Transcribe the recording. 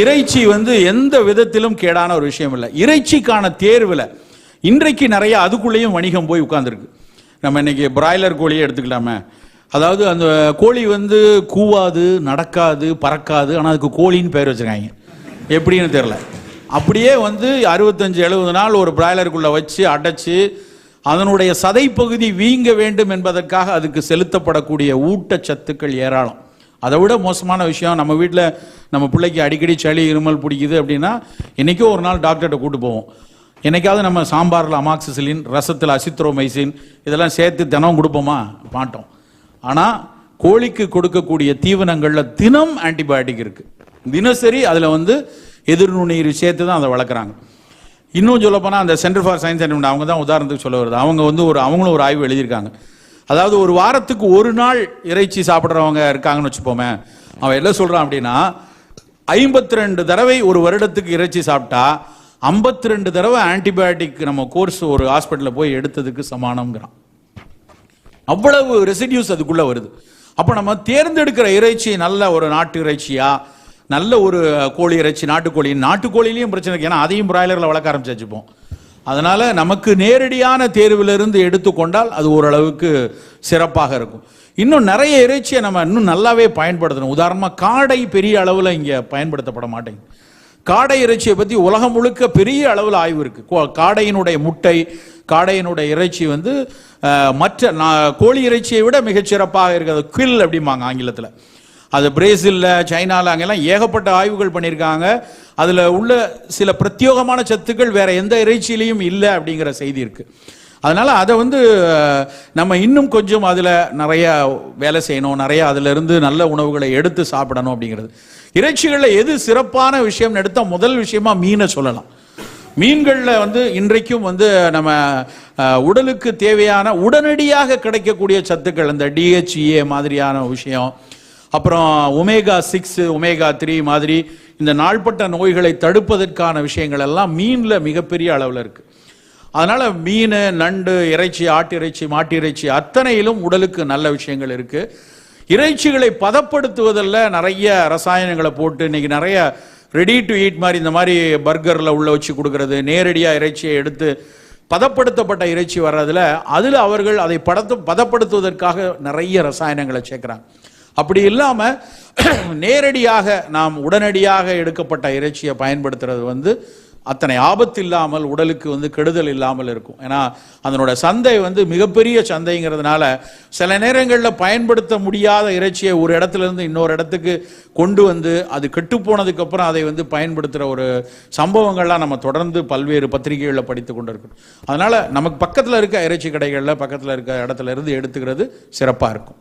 இறைச்சி வந்து எந்த விதத்திலும் கேடான ஒரு விஷயம் இல்லை. இறைச்சிக்கான தேர்வில் இன்றைக்கு நிறைய அதுக்குள்ளேயும் வணிகம் போய் உட்காந்துருக்கு நம்ம இன்னைக்கு பிராய்லர் கோழியே எடுத்துக்கலாமே. அதாவது அந்த கோழி வந்து கூவாது நடக்காது பறக்காது ஆனால் அதுக்கு கோழின்னு பேர் வச்சுருக்காங்க. எப்படின்னு தெரில அப்படியே வந்து அறுபத்தஞ்சு எழுபது நாள் ஒரு பிராய்லருக்குள்ளே வச்சு அடைச்சு அதனுடைய சதைப்பகுதி வீங்க வேண்டும் என்பதற்காக அதுக்கு செலுத்தப்படக்கூடிய ஊட்டச்சத்துக்கள் ஏராளம். அதை விட மோசமான விஷயம் நம்ம வீட்டில் நம்ம பிள்ளைக்கு அடிக்கடி சளி இருமல் பிடிக்குது அப்படின்னா என்னைக்கோ ஒரு நாள் டாக்டர்கிட்ட கூட்டு போவோம். என்னைக்காவது நம்ம சாம்பாரில் அமாக்சிசிலின் ரசத்தில் அசித்ரோமைசின் இதெல்லாம் சேர்த்து தினம் கொடுப்போமா? மாட்டோம். ஆனால் கோழிக்கு கொடுக்கக்கூடிய தீவனங்களில் தினம் ஆன்டிபயோட்டிக் இருக்குது தினசரி அதில் வந்து எதிர்நுண்ணீர் சேர்த்து தான் அதை வளர்க்குறாங்க. இன்னும் சொல்லப்போனால் அந்த சென்டர் ஃபார் சயின்ஸ் அண்ட் அவங்க தான் உதாரணத்துக்கு சொல்ல வருது. அவங்க வந்து ஒரு அவங்களும் ஒரு ஆய்வு எழுதியிருக்காங்க. அதாவது ஒரு வாரத்துக்கு ஒரு நாள் இறைச்சி சாப்பிட்றவங்க இருக்காங்கன்னு வச்சுப்போமே. அவன் என்ன சொல்கிறான் அப்படின்னா ஐம்பத்தி ரெண்டு தடவை ஒரு வருடத்துக்கு இறைச்சி சாப்பிட்டா ஐம்பத்தி ரெண்டு தடவை ஆன்டிபயோட்டிக் நம்ம கோர்ஸ் ஒரு ஹாஸ்பிட்டலில் போய் எடுத்ததுக்கு சமானம்ங்கிறான். அவ்வளவு ரெசிடியூஸ் அதுக்குள்ளே வருது. அப்போ நம்ம தேர்ந்தெடுக்கிற இறைச்சி நல்ல ஒரு நாட்டு இறைச்சியா நல்ல ஒரு கோழி இறைச்சி நாட்டுக்கோழி நாட்டுக்கோழிலையும் பிரச்சனை இருக்கு. ஏன்னா அதையும் பிராய்லரில் வளர்க்க ஆரம்பிச்சு வச்சுப்போம் அதனால் நமக்கு நேரடியான தேர்விலிருந்து எடுத்துக்கொண்டால் அது ஓரளவுக்கு சிறப்பாக இருக்கும். இன்னும் நிறைய இறைச்சியை நம்ம இன்னும் நல்லாவே பயன்படுத்தணும். உதாரணமாக காடை பெரிய அளவில் இங்கே பயன்படுத்தப்பட மாட்டேங்குது. காடை இறைச்சியை பற்றி உலகம் முழுக்க பெரிய அளவில் ஆய்வு இருக்குது கோ- காடையினுடைய முட்டை காடையினுடைய இறைச்சி வந்து மற்ற நா- கோழி இறைச்சியை விட மிகச்சிறப்பாக இருக்கிறது. கில் அப்படிம்பாங்க ஆங்கிலத்தில். அது பிரேசிலில் சைனாவில் அங்கெல்லாம் ஏகப்பட்ட ஆய்வுகள் பண்ணியிருக்காங்க. அதில் உள்ள சில பிரத்யேகமான சத்துக்கள் வேறு எந்த இறைச்சியிலையும் இல்லை அப்படிங்கிற செய்தி இருக்குது அதனால் அதை வந்து நம்ம இன்னும் கொஞ்சம் அதில் நிறையா வேலை செய்யணும். நிறையா அதிலிருந்து நல்ல உணவுகளை எடுத்து சாப்பிடணும் அப்படிங்கிறது. இறைச்சிகளில் எது சிறப்பான விஷயம்னு எடுத்தால் முதல் விஷயமா மீனை சொல்லலாம். மீன்களில் வந்து இன்றைக்கும் வந்து நம்ம உடலுக்கு தேவையான உடனடியாக கிடைக்கக்கூடிய சத்துக்கள் இந்த டிஹெச்ஏ மாதிரியான விஷயம் அப்புறம் ஒமேகா சிக்ஸ் ஒமேகா த்ரீ மாதிரி இந்த நாள்பட்ட நோய்களை தடுப்பதற்கான விஷயங்கள் எல்லாம் மீனில் மிகப்பெரிய அளவில் இருக்கு. அதனால் மீன் நண்டு இறைச்சி ஆட்டு இறைச்சி மாட்டு இறைச்சி அத்தனையிலும் உடலுக்கு நல்ல விஷயங்கள் இருக்கு. இறைச்சிகளை பதப்படுத்துவதில் நிறைய ரசாயனங்களை போட்டு இன்றைக்கி நிறைய ரெடி டு ஈட் மாதிரி இந்த மாதிரி பர்கரில் உள்ளே வச்சு கொடுக்கறது நேரடியாக இறைச்சியை எடுத்து பதப்படுத்தப்பட்ட இறைச்சி வர்றதில் அதில் அவர்கள் அதை படத்து பதப்படுத்துவதற்காக நிறைய ரசாயனங்களை சேர்க்குறாங்க. அப்படி இல்லாமல் நேரடியாக நாம் உடனடியாக எடுக்கப்பட்ட இறைச்சியை பயன்படுத்துறது வந்து அத்தனை ஆபத்து இல்லாமல் உடலுக்கு வந்து கெடுதல் இல்லாமல் இருக்கும். ஏன்னா அதனோட சந்தை வந்து மிகப்பெரிய சந்தைங்கிறதுனால சில நேரங்களில் பயன்படுத்த முடியாத இறைச்சியை ஒரு இடத்துல இருந்து இன்னொரு இடத்துக்கு கொண்டு வந்து அது கெட்டு அதை வந்து பயன்படுத்துகிற ஒரு சம்பவங்கள்லாம் நம்ம தொடர்ந்து பல்வேறு பத்திரிகைகளில் படித்து கொண்டு இருக்கோம் அதனால் நமக்கு பக்கத்தில் இருக்க இறைச்சி கடைகளில் பக்கத்தில் இருக்க இடத்துல இருந்து எடுத்துக்கிறது சிறப்பாக இருக்கும்.